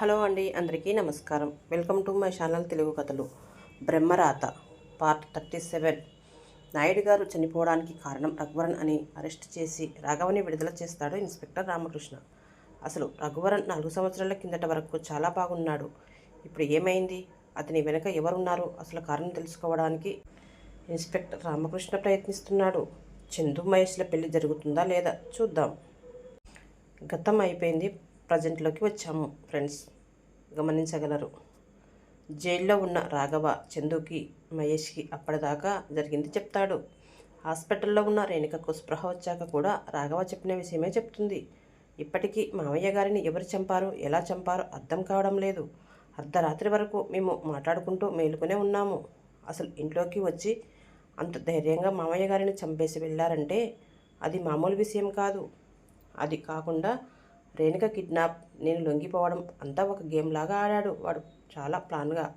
Hello అండి అందరికీ నమస్కారం. Welcome to my channel Telugu కథలు. బ్రహ్మరాత పార్ట్ థర్టీ సెవెన్. నాయుడు గారు చనిపోవడానికి కారణం రఘువరన్ అని అరెస్ట్ చేసి రాఘవని విడుదల చేస్తాడు ఇన్స్పెక్టర్ రామకృష్ణ. అసలు రఘువరన్ నాలుగు సంవత్సరాల కిందట వరకు చాలా బాగున్నాడు. ఇప్పుడు ఏమైంది? అతని వెనుక ఎవరున్నారు? అసలు కారణం తెలుసుకోవడానికి ఇన్స్పెక్టర్ రామకృష్ణ ప్రయత్నిస్తున్నాడు. చందు మహేష్ల పెళ్ళి జరుగుతుందా లేదా చూద్దాం. గతం అయిపోయింది ప్రజెంట్లోకి వచ్చాము ఫ్రెండ్స్. గమనించగలరు. జైల్లో ఉన్న రాఘవ చందుకి మహేష్కి అప్పటిదాకా జరిగింది చెప్తాడు. హాస్పిటల్లో ఉన్న రేణుకకు స్పృహ వచ్చాక కూడా రాఘవ చెప్పిన విషయమే చెప్తుంది. ఇప్పటికీ మామయ్య గారిని ఎవరు చంపారు ఎలా చంపారు అర్థం కావడం లేదు. అర్ధరాత్రి వరకు మేము మాట్లాడుకుంటూ మేలుకునే ఉన్నాము. అసలు ఇంట్లోకి వచ్చి అంత ధైర్యంగా మామయ్య గారిని చంపేసి వెళ్ళారంటే అది మామూలు విషయం కాదు. అది కాకుండా రేణుక కిడ్నాప్ నేను లొంగిపోవడం అంతా ఒక గేమ్ లాగా ఆడాడు వాడు. చాలా ప్లాన్గా.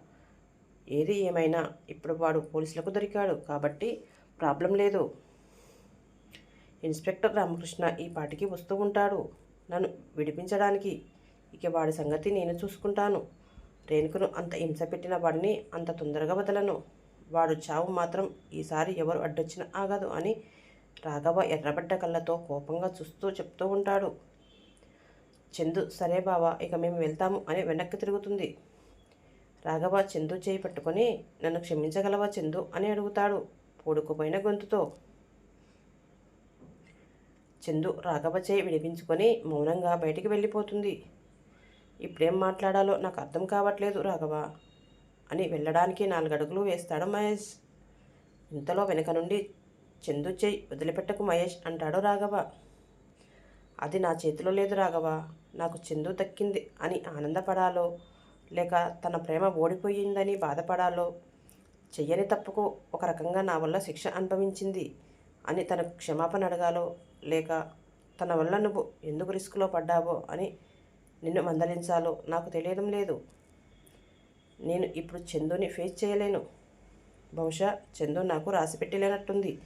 ఏది ఏమైనా ఇప్పుడు వాడు పోలీసులకు దొరికాడు కాబట్టి ప్రాబ్లం లేదు. ఇన్స్పెక్టర్ రామకృష్ణ ఈ పాటికి వస్తూ ఉంటాడు నన్ను విడిపించడానికి. ఇక వాడి సంగతి నేను చూసుకుంటాను. రేణుకను అంత హింస పెట్టిన వాడిని అంత తొందరగా వదలను. వాడు చావు మాత్రం ఈసారి ఎవరు అడ్డొచ్చినా ఆగదు అని రాఘవ ఎర్రబడ్డ కళ్ళతో కోపంగా చూస్తూ చెప్తూ ఉంటాడు. చందు సరే బావా ఇక మేము వెళ్తాము అని వెనక్కి తిరుగుతుంది. రాఘవ చందు చేయి పట్టుకొని నన్ను క్షమించగలవా చందు అని అడుగుతాడు పూడుకుపోయిన గొంతుతో. చందు రాఘవ చేయి విడిపించుకొని మౌనంగా బయటికి వెళ్ళిపోతుంది. ఇప్పుడేం మాట్లాడాలో నాకు అర్థం కావట్లేదు రాఘవ అని వెళ్ళడానికి నాలుగడుగులు వేస్తాడు మహేష్. ఇంతలో వెనక నుండి చందు చేయి వదిలిపెట్టకు మహేష్ అంటాడు రాఘవ. అది నా చేతిలో లేదు రాఘవ. నాకు చందు దక్కింది అని ఆనందపడాలో లేక తన ప్రేమ ఓడిపోయిందని బాధపడాలో చెయ్యని తప్పుకు ఒక రకంగా నా వల్ల శిక్ష అనుభవించింది అని తనకు క్షమాపణ అడగాలో లేక తన వల్ల నువ్వు ఎందుకు రిస్క్లో పడ్డావో అని నిన్ను మందలించాలో నాకు తెలియడం లేదు. నేను ఇప్పుడు చందుని ఫేస్ చేయలేను. బహుశా చందు నాకు రాసి పెట్టలేనట్టుంది.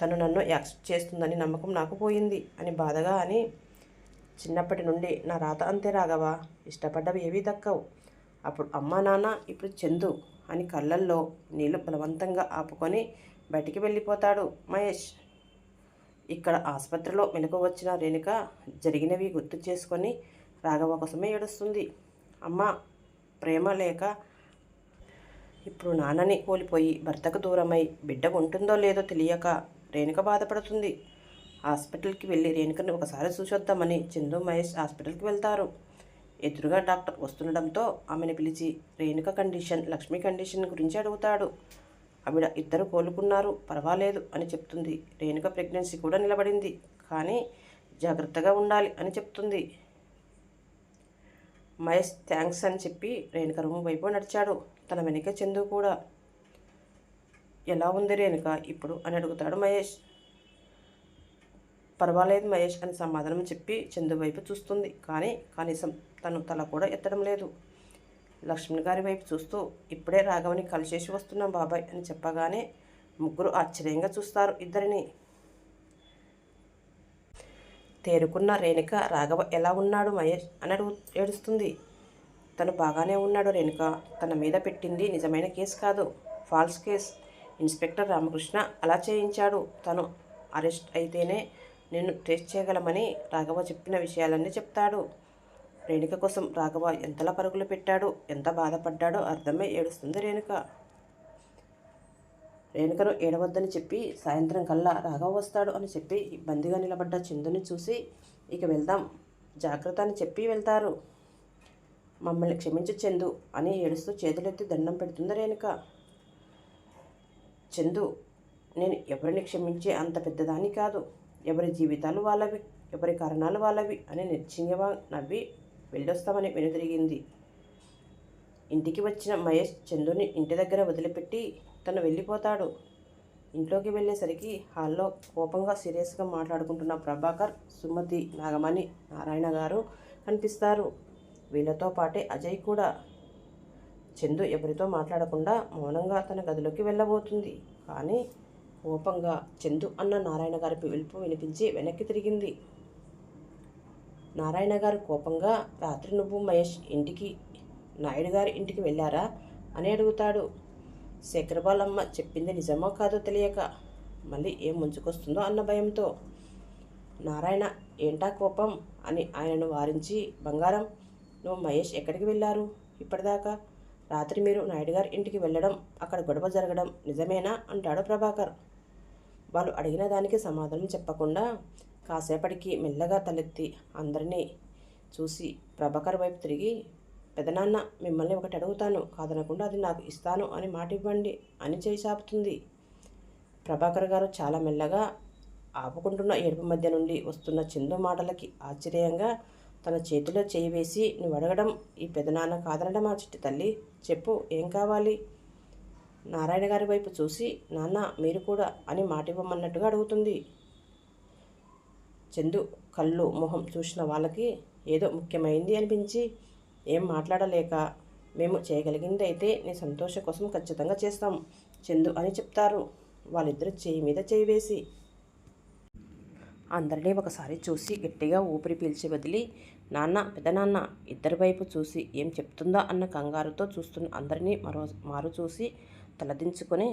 తను నన్ను యాక్సెప్ట్ చేస్తుందని నమ్మకం నాకు పోయింది అని బాధగా అని చిన్నప్పటి నుండి నా రాత అంతే రాగవా ఇష్టపడ్డవి ఏవీ దక్కవు. అప్పుడు అమ్మా నాన్న ఇప్పుడు చందు అని కళ్ళల్లో నీళ్ళు బలవంతంగా ఆపుకొని బయటికి వెళ్ళిపోతాడు మహేష్. ఇక్కడ ఆసుపత్రిలో మెలకు వచ్చిన రేణుక జరిగినవి గుర్తు చేసుకొని రాఘవ కోసమే ఏడుస్తుంది. అమ్మ ప్రేమ లేక ఇప్పుడు నాన్నని కోల్పోయి భర్తకు దూరమై బిడ్డ ఉంటుందో లేదో తెలియక రేణుక బాధపడుతుంది. హాస్పిటల్కి వెళ్ళి రేణుకని ఒకసారి చూసొద్దామని చందు మహేష్ హాస్పిటల్కి వెళ్తారు. ఎదురుగా డాక్టర్ వస్తుండడంతో ఆమెను పిలిచి రేణుక కండిషన్ లక్ష్మి కండిషన్ గురించి అడుగుతాడు. ఆవిడ ఇద్దరు కోలుకున్నారు పర్వాలేదు అని చెప్తుంది. రేణుక ప్రెగ్నెన్సీ కూడా నిలబడింది కానీ జాగ్రత్తగా ఉండాలి అని చెప్తుంది. మహేష్ థ్యాంక్స్ అని చెప్పి రేణుక రూమ్ వైపు నడిచాడు తన వెనుక చందు కూడా. ఎలా ఉంది రేణుక? ఇప్పుడు? అని అడుగుతాడు మహేష్. పర్వాలేదు మహేష్ అని సమాధానం చెప్పి చందు వైపు చూస్తుంది. కానీ కనీసం తను తల కూడా ఎత్తడం లేదు. లక్ష్మణ్ గారి వైపు చూస్తూ ఇప్పుడే రాఘవని కలిసేసి వస్తున్నాం బాబాయ్ అని చెప్పగానే ముగ్గురు ఆశ్చర్యంగా చూస్తారు ఇద్దరిని. తేరుకున్న రేణుక రాఘవ ఎలా ఉన్నాడు మహేష్? అని అడుగు ఏడుస్తుంది. తను బాగానే ఉన్నాడు రేణుక. తన మీద పెట్టింది నిజమైన కేసు కాదు. Falls case. ఇన్స్పెక్టర్ రామకృష్ణ అలా చేయించాడు. తను అరెస్ట్ అయితేనే నేను టేస్ట్ చేయగలమని రాఘవ చెప్పిన విషయాలన్నీ చెప్తాడు. రేణుక కోసం రాఘవ ఎంతలా పరుగులు పెట్టాడు ఎంత బాధపడ్డాడో అర్థమై ఏడుస్తుంది రేణుక. రేణుకను ఏడవద్దని చెప్పి సాయంత్రం కల్లా రాఘవ వస్తాడు అని చెప్పి ఇబ్బందిగా నిలబడ్డ చందుని చూసి ఇక వెళ్దాం జాగ్రత్త అని చెప్పి వెళ్తారు. మమ్మల్ని క్షమించు చందు అని ఏడుస్తూ చేతులెత్తి దండం పెడుతుంది రేణుక. చందు నేను ఎవరిని క్షమించే అంత పెద్దదాన్ని కాదు. ఎవరి జీవితాలు వాళ్ళవి ఎవరి కారణాలు వాళ్ళవి అని నిర్చిన్యగా నవ్వి వెళ్ళొస్తామని వెనుతిరిగింది. ఇంటికి వచ్చిన మహేష్ చందుని ఇంటి దగ్గర వదిలిపెట్టి తను వెళ్ళిపోతాడు. ఇంట్లోకి వెళ్ళేసరికి హాల్లో కోపంగా సీరియస్గా మాట్లాడుకుంటున్న ప్రభాకర్ సుమతి నాగమణి నారాయణ గారు కనిపిస్తారు. వీళ్ళతో పాటే అజయ్ కూడా. చందు ఎవరితో మాట్లాడకుండా మౌనంగా తన గదిలోకి వెళ్ళబోతుంది. కానీ కోపంగా చందు అన్న నారాయణ గారి పిలుపు వినిపించి వెనక్కి తిరిగింది. నారాయణ గారు కోపంగా రాత్రి నువ్వు మహేష్ ఇంటికి నాయుడు గారి ఇంటికి వెళ్ళారా? అని అడుగుతాడు. శేఖరబాలమ్మ చెప్పింది నిజమో కాదో తెలియక మళ్ళీ ఏం ముంచుకొస్తుందో అన్న భయంతో. నారాయణ ఏంటా కోపం? అని ఆయనను వారించి బంగారం నువ్వు మహేష్ ఎక్కడికి వెళ్ళారు? ఇప్పటిదాకా రాత్రి మీరు నాయుడు గారి ఇంటికి వెళ్ళడం అక్కడ గొడవ జరగడం నిజమేనా? అంటాడు ప్రభాకర్. వాళ్ళు అడిగిన దానికి సమాధానం చెప్పకుండా కాసేపటికి మెల్లగా తలెత్తి అందరినీ చూసి ప్రభాకర్ వైపు తిరిగి పెదనాన్న మిమ్మల్ని ఒకటి అడుగుతాను. కాదనకుండా అది నాకు ఇస్తాను అని మాట ఇవ్వండి అని చేయి ప్రభాకర్ గారు చాలా మెల్లగా ఆపుకుంటున్న ఏడుపు మధ్య నుండి వస్తున్న చందు మాటలకి ఆశ్చర్యంగా తన చేతిలో చేయి వేసి నువ్వు అడగడం ఈ పెదనాన్న కాదనడం ఆ చిట్టి తల్లి. చెప్పు ఏం కావాలి? నారాయణ గారి వైపు చూసి నాన్న మీరు కూడా అని మాట ఇవ్వమన్నట్టుగా అడుగుతుంది. చందు కళ్ళు మొహం చూసిన వాళ్ళకి ఏదో ముఖ్యమైంది అనిపించి ఏం మాట్లాడలేక మేము చేయగలిగింది అయితే నీ సంతోష కోసం ఖచ్చితంగా చేస్తాం చందు అని చెప్తారు. వాళ్ళిద్దరు చేయి మీద చేయి వేసి అందరినీ ఒకసారి చూసి గట్టిగా ఊపిరి పీల్చి వదిలి నాన్న పెదనాన్న ఇద్దరి వైపు చూసి ఏం చెప్తుందా? అన్న కంగారుతో చూస్తున్న అందరినీ మరో మారు చూసి తలదించుకొని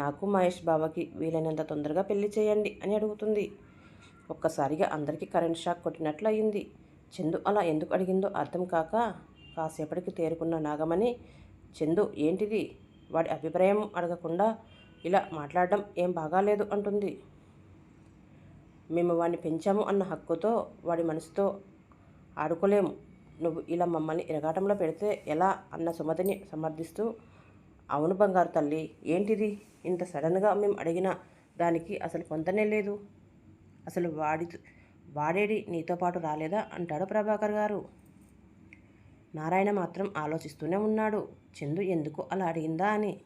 నాకు మహేష్ బాబాకి వీలైనంత తొందరగా పెళ్ళి చేయండి అని అడుగుతుంది. ఒక్కసారిగా అందరికీ కరెంట్ షాక్ కొట్టినట్లు అయింది. చందు అలా ఎందుకు అడిగిందో అర్థం కాక కాసేపటికి తేరుకున్న నాగమణి చందు ఏంటిది? వాడి అభిప్రాయం అడగకుండా ఇలా మాట్లాడడం ఏం బాగాలేదు అంటుంది. మేము వాడిని పెంచాము అన్న హక్కుతో వాడి మనసుతో ఆడుకోలేము. నువ్వు ఇలా మమ్మల్ని ఇరగాటంలో పెడితే ఎలా? అన్న సుమతిని సమర్థిస్తూ అవును బంగారు తల్లి ఏంటిది? ఇంత సడన్గా మేము అడిగిన దానికి అసలు పొంతనే లేదు. అసలు వాడి వాడేడి నీతో పాటు రాలేదా? అంటాడు ప్రభాకర్ గారు. నారాయణ మాత్రం ఆలోచిస్తూనే ఉన్నాడు. చందు ఎందుకు అలా అడిగిందా అని.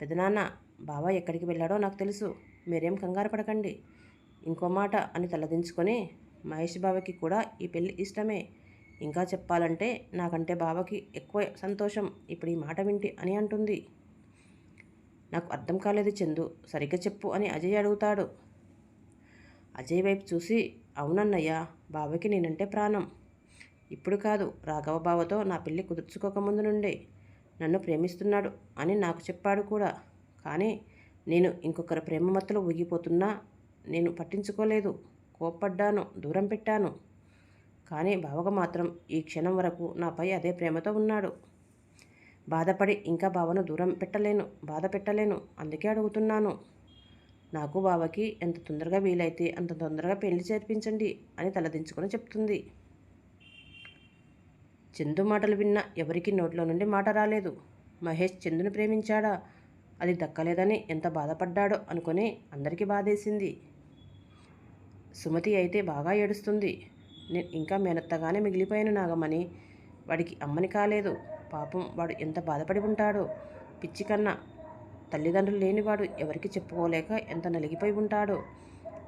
పెదనాన్న బాబా ఎక్కడికి వెళ్ళాడో నాకు తెలుసు. మీరేం కంగారు పడకండి. ఇంకో మాట అని తలదించుకొని మహేష్ బాబాకి కూడా ఈ పెళ్ళి ఇష్టమే. ఇంకా చెప్పాలంటే నాకంటే బాబాకి ఎక్కువ సంతోషం ఇప్పుడు ఈ మాట వింటి అని అంటుంది. నాకు అర్థం కాలేదు చందు సరిగ్గా చెప్పు అని అజయ్ అడుగుతాడు. అజయ్ వైపు చూసి అవునన్నయ్య బాబాకి నేనంటే ప్రాణం. ఇప్పుడు కాదు రాఘవ బావతో నా పెళ్ళి కుదుర్చుకోకముందు నుండే. నన్ను ప్రేమిస్తున్నాడు అని నాకు చెప్పాడు కూడా. కానీ నేను ఇంకొకరి ప్రేమ మత్తులో ఊగిపోతున్నా నేను పట్టించుకోలేదు. కోప్పడ్డాను దూరం పెట్టాను. కానీ బావగా మాత్రం ఈ క్షణం వరకు నాపై అదే ప్రేమతో ఉన్నాడు. బాధపడి ఇంకా బావను దూరం పెట్టలేను బాధ పెట్టలేను అందుకే అడుగుతున్నాను. నాకు బావకి ఎంత తొందరగా వీలైతే అంత తొందరగా పెళ్ళి చేర్పించండి అని తలదించుకొని చెప్తుంది. చందు మాటలు విన్న ఎవరికి నోట్లో నుండి మాట రాలేదు. మహేష్ చందును ప్రేమించాడా? అది దక్కలేదని ఎంత బాధపడ్డాడో అనుకొని అందరికీ బాధేసింది. సుమతి అయితే బాగా ఏడుస్తుంది. నేను ఇంకా మేనత్తగానే మిగిలిపోయాను నాగమ్మని వాడికి అమ్మని కాలేదు. పాపం వాడు ఎంత బాధపడి ఉంటాడో. పిచ్చి కన్నా తల్లిదండ్రులు లేనివాడు ఎవరికి చెప్పుకోలేక ఎంత నలిగిపోయి ఉంటాడో.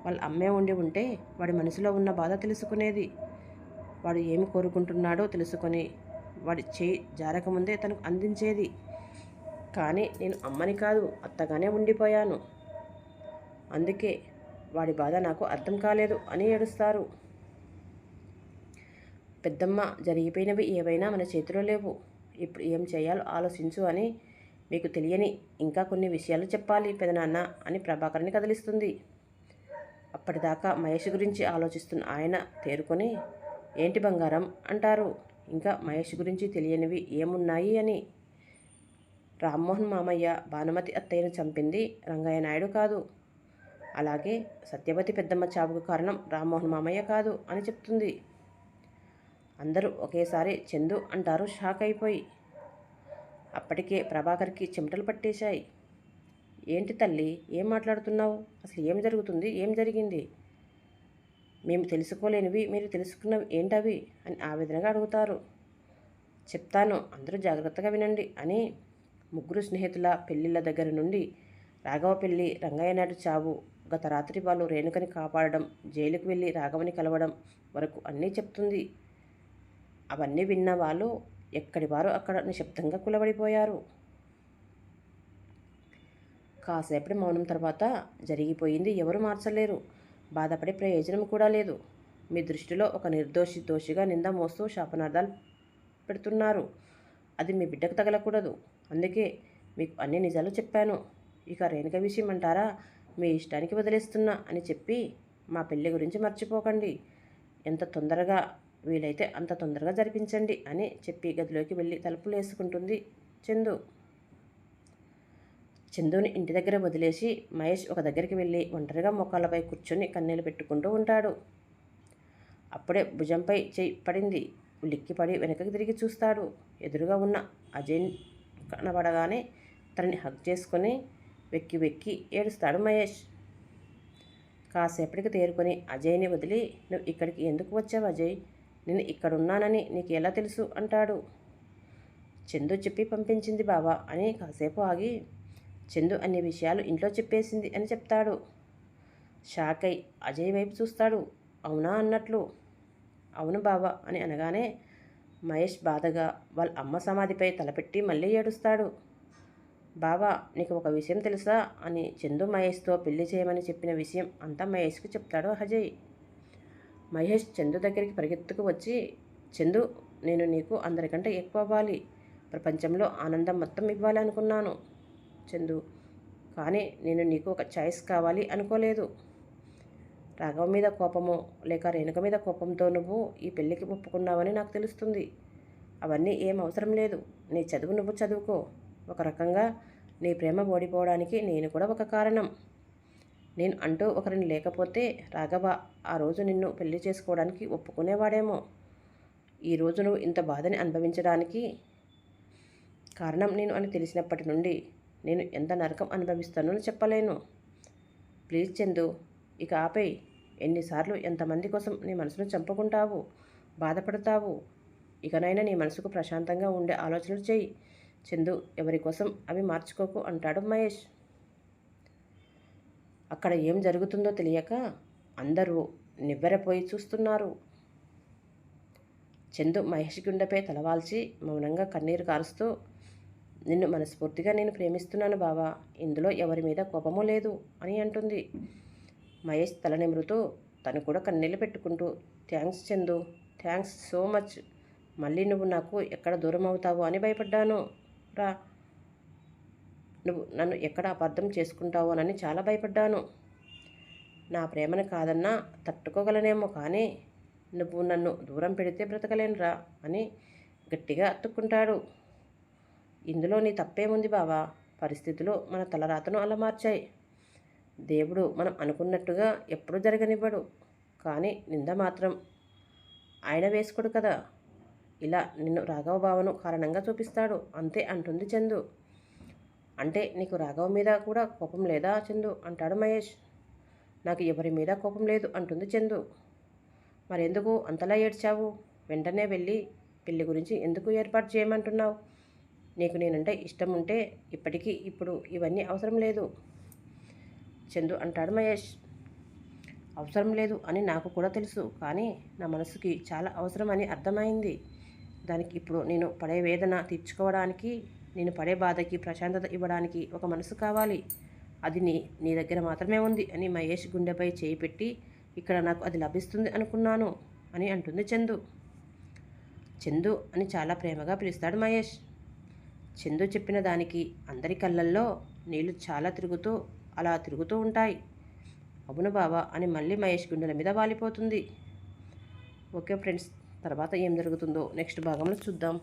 వాళ్ళ అమ్మే ఉండి ఉంటే వాడి మనసులో ఉన్న బాధ తెలుసుకునేది. వాడు ఏమి కోరుకుంటున్నాడో తెలుసుకొని వాడి చేయి జారకముందే తనకు అందించేది. కానీ నేను అమ్మని కాదు అత్తగానే ఉండిపోయాను. అందుకే వాడి బాధ నాకు అర్థం కాలేదు అని ఏడుస్తారు. పెద్దమ్మ జరిగిపోయినవి ఏవైనా మన చేతిలో లేవు. ఇప్పుడు ఏం చేయాలో ఆలోచించు అని మీకు తెలియని ఇంకా కొన్ని విషయాలు చెప్పాలి పెదనాన్న అని ప్రభాకర్ని కదిలిస్తుంది. అప్పటిదాకా మహేష్ గురించి ఆలోచిస్తున్న ఆయన తేరుకొని ఏంటి బంగారం? అంటారు. ఇంకా మహేష్ గురించి తెలియనివి ఏమున్నాయి? అని. రామ్మోహన్ మామయ్య భానుమతి అత్తయ్యను చంపింది రంగయ్య నాయుడు కాదు. అలాగే సత్యవతి పెద్దమ్మ చావుకు కారణం రామ్మోహన్ మామయ్య కాదు అని చెప్తుంది. అందరూ ఒకేసారి చందు అంటారు షాక్ అయిపోయి. అప్పటికే ప్రభాకర్కి చెమటలు పట్టేశాయి. ఏంటి తల్లి ఏం మాట్లాడుతున్నావు? అసలు ఏం జరుగుతుంది? ఏం జరిగింది? మేము తెలుసుకోలేనివి మీరు తెలుసుకున్నవి ఏంటవి? అని ఆవేదనగా అడుగుతారు. చెప్తాను అందరూ జాగ్రత్తగా వినండి అని ముగ్గురు స్నేహితుల పెళ్ళిళ్ళ దగ్గర నుండి రాఘవ పెళ్ళి రంగయ్య నాయుడు చావు. గత రాత్రి వాళ్ళు రేణుకని కాపాడడం జైలుకు వెళ్ళి రాఘవని కలవడం వరకు అన్నీ చెప్తుంది. అవన్నీ విన్న వాళ్ళు ఎక్కడి వారు అక్కడ నిశ్శబ్దంగా కులబడిపోయారు. కాసేపటి మౌనం తర్వాత జరిగిపోయింది ఎవరు మార్చలేరు. బాధపడే ప్రయోజనం కూడా లేదు. మీ దృష్టిలో ఒక నిర్దోషి దోషిగా నింద మోస్తూ శాపనార్థాలు పెడుతున్నారు. అది మీ బిడ్డకు తగలకూడదు. అందుకే మీకు అన్ని నిజాలు చెప్పాను. ఇక రేణుక విషయం అంటారా మీ ఇష్టానికి వదిలేస్తున్నా అని చెప్పి మా పెళ్ళి గురించి మర్చిపోకండి. ఎంత తొందరగా వీలైతే అంత తొందరగా జరిపించండి అని చెప్పి గదిలోకి వెళ్ళి తలుపులు వేసుకుంటుంది చందు. చందుని ఇంటి దగ్గర వదిలేసి మహేష్ ఒక దగ్గరికి వెళ్ళి ఒంటరిగా మొక్కలపై కూర్చొని కన్నీళ్ళు పెట్టుకుంటూ ఉంటాడు. అప్పుడే భుజంపై చేయి పడింది. ఉలిక్కిపడి వెనకకి తిరిగి చూస్తాడు. ఎదురుగా ఉన్న అజయ్ కనబడగానే తనని హక్ చేసుకొని వెక్కి వెక్కి ఏడుస్తాడు మహేష్. కాసేపటికి తేరుకొని అజయ్ని వదిలి నువ్వు ఇక్కడికి ఎందుకు వచ్చావు అజయ్? నేను ఇక్కడున్నానని నీకు ఎలా తెలుసు? అంటాడు. చందు చెప్పి పంపించింది బావా అని కాసేపు ఆగి చందు అన్ని విషయాలు ఇంట్లో చెప్పేసింది అని చెప్తాడు. షాక్ అయి అజయ్ వైపు చూస్తాడు. అవునా అన్నట్లు. అవును బావా అని అనగానే మహేష్ బాధగా వాళ్ళ అమ్మ సమాధిపై తలపెట్టి మళ్ళీ ఏడుస్తాడు. బావా నీకు ఒక విషయం తెలుసా? అని చందు మహేష్తో పెళ్ళి చేయమని చెప్పిన విషయం అంతా మహేష్కి చెప్తాడు అజయ్. మహేష్ చందు దగ్గరికి పరిగెత్తుకు వచ్చి చందు నేను నీకు అందరికంటే ఎక్కువ అవ్వాలి ప్రపంచంలో ఆనందం మొత్తం ఇవ్వాలి అనుకున్నాను. చందు కానీ నేను నీకు ఒక చాయిస్ కావాలి అనుకోలేదు. రాఘవ మీద కోపము లేక రేణుక మీద కోపంతో నువ్వు ఈ పెళ్ళికి ఒప్పుకున్నావని నాకు తెలుస్తుంది. అవన్నీ ఏం అవసరం లేదు. నీ చదువు నువ్వు చదువుకో. ఒక రకంగా నీ ప్రేమ ఓడిపోవడానికి నేను కూడా ఒక కారణం. నేను అంటూ ఒకరిని లేకపోతే రాఘవ ఆ రోజు నిన్ను పెళ్ళి చేసుకోవడానికి ఒప్పుకునేవాడేమో. ఈ నువ్వు ఇంత బాధని అనుభవించడానికి కారణం నేను అని తెలిసినప్పటి నుండి నేను ఎంత నరకం అనుభవిస్తానో చెప్పలేను. ప్లీజ్ చందు ఇక ఆపై. ఎన్నిసార్లు ఎంతమంది కోసం నీ మనసును చంపుకుంటావు బాధపడతావు? ఇకనైనా నీ మనసుకు ప్రశాంతంగా ఉండే ఆలోచనలు చేయి చందు ఎవరి కోసం? అవి మార్చుకోకు అంటాడు మహేష్. అక్కడ ఏం జరుగుతుందో తెలియక అందరూ నివ్వెరపోయి చూస్తున్నారు. చందు మహేష్ గుండెపై తలవాల్చి మౌనంగా కన్నీరు కారుస్తూ నిన్ను మనస్ఫూర్తిగా నేను ప్రేమిస్తున్నాను బావా ఇందులో ఎవరి మీద కోపమూ లేదు అని అంటుంది. మహేష్ తల నిమురుతూ తను కూడా కన్నీళ్ళు పెట్టుకుంటూ thanks Chandu thanks so much. మళ్ళీ నువ్వు నాకు ఎక్కడ దూరం అవుతావు అని భయపడ్డాను. రా నువ్వు నన్ను ఎక్కడ అబద్ధం చేసుకుంటావు అని చాలా భయపడ్డాను. నా ప్రేమను కాదన్నా తట్టుకోగలనేమో కానీ నువ్వు నన్ను దూరం పెడితే బ్రతకలేనురా అని గట్టిగా అత్తుక్కుంటాడు. ఇందులో నీ తప్పేముంది బావా? పరిస్థితులు మన తలరాతను అలా మార్చాయి. దేవుడు మనం అనుకున్నట్టుగా ఎప్పుడు జరగనివ్వడు. కానీ నింద మాత్రం ఆయన వేసుకోడు కదా. ఇలా నిన్ను రాఘవ భావను కారణంగా చూపిస్తాడు. అంతే అంటుంది చందు. అంటే నీకు రాఘవ మీద కూడా కోపం లేదా చందు? అంటాడు మహేష్. నాకు ఎవరి మీద కోపం లేదు అంటుంది చందు. మరెందుకు అంతలా ఏడ్చావు? వెంటనే వెళ్ళి పెళ్ళి గురించి ఎందుకు ఏర్పాటు చేయమంటున్నావు? నీకు నేనంటే ఇష్టం ఉంటే ఇప్పటికీ ఇప్పుడు ఇవన్నీ అవసరం లేదు. చందు అంటాడు మహేష్. అవసరం లేదు అని నాకు కూడా తెలుసు. కానీ నా మనసుకి చాలా అవసరం అని అర్థమైంది. దానికి ఇప్పుడు నేను పడే వేదన తీర్చుకోవడానికి నేను పడే బాధకి ప్రశాంతత ఇవ్వడానికి ఒక మనసు కావాలి. అది నీ నీ దగ్గర మాత్రమే ఉంది అని మహేష్ గుండెపై చేయి పెట్టి ఇక్కడ నాకు అది లభిస్తుంది అనుకున్నాను అని అంటుంది చందు. చందు అని చాలా ప్రేమగా పిలుస్తాడు మహేష్. చందు చెప్పిన దానికి అందరి కళ్ళల్లో నీళ్ళు చాలా తిరుగుతూ అలా తిరుగుతూ ఉంటాయి. అవును బావా అని మళ్ళీ మహేష్ గుండెల మీద వాలిపోతుంది. ఓకే ఫ్రెండ్స్ తర్వాత ఏం జరుగుతుందో నెక్స్ట్ భాగంలో చూద్దాం.